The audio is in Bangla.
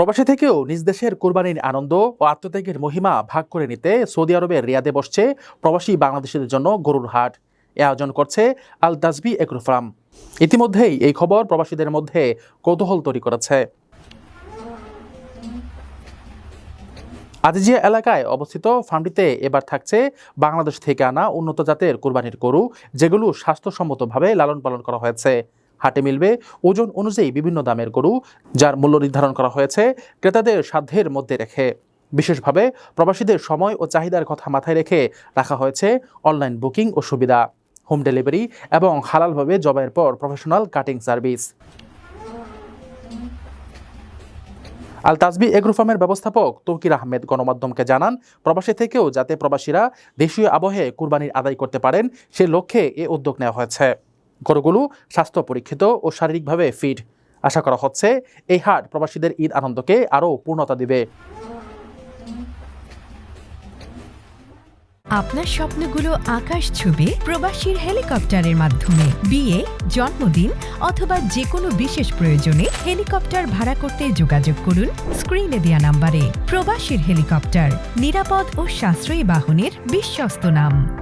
প্রবাসী থেকেও নিজ দেশের কোরবানির আনন্দ ও আত্মত্যাগের মহিমা ভাগ করে নিতে সৌদি আরবের রিয়াদে বসছে প্রবাসী বাংলাদেশিদের জন্য গরুর হাট। এ আয়োজন করছে আল তাজবি এগ্রো ইতিমধ্যেই এই খবর প্রবাসীদের মধ্যে কৌতূহল তৈরি করেছে। আজিজিয়া এলাকায় অবস্থিত ফার্মটিতে এবার থাকছে বাংলাদেশ থেকে আনা উন্নত জাতের কোরবানির গরু, যেগুলো স্বাস্থ্যসম্মতভাবে লালন পালন করা হয়েছে। হাটে মিলবে ওজন অনুযায়ী বিভিন্ন দামের গরু, যার মূল্য নির্ধারণ করা হয়েছে ক্রেতাদের সাধ্যের মধ্যে রেখে। বিশেষভাবে প্রবাসীদের সময় ও চাহিদার কথা মাথায় রেখে রাখা হয়েছে অনলাইন বুকিং ও সুবিধা, হোম ডেলিভারি এবং হালালভাবে জবাইয়ের পর প্রফেশনাল কাটিং সার্ভিস। আল তাজবি এগ্রো ফার্মের ব্যবস্থাপক তৌকির আহমেদ গণমাধ্যমকে জানান, প্রবাসী থেকেও যাতে প্রবাসীরা দেশীয় আবহে কুরবানির আদায় করতে পারেন, সে লক্ষ্যে এ উদ্যোগ নেওয়া হয়েছে। গরুগুলো স্বাস্থ্য পরীক্ষিত ও শারীরিকভাবে ফিট আশা করা হচ্ছে এই হাট প্রবাসীদের ঈদ আনন্দকে আরও পূর্ণতা দিবে। আপনার স্বপ্নগুলো আকাশ ছুবে প্রবাসীর হেলিকপ্টারের মাধ্যমে। বিয়ে, জন্মদিন অথবা যে কোনো বিশেষ প্রয়োজনে হেলিকপ্টার ভাড়া করতে যোগাযোগ করুন স্ক্রিনে দেওয়া নাম্বারে। প্রবাসীর হেলিকপ্টার, নিরাপদ ও সাশ্রয়ী বাহনের বিশ্বস্ত নাম।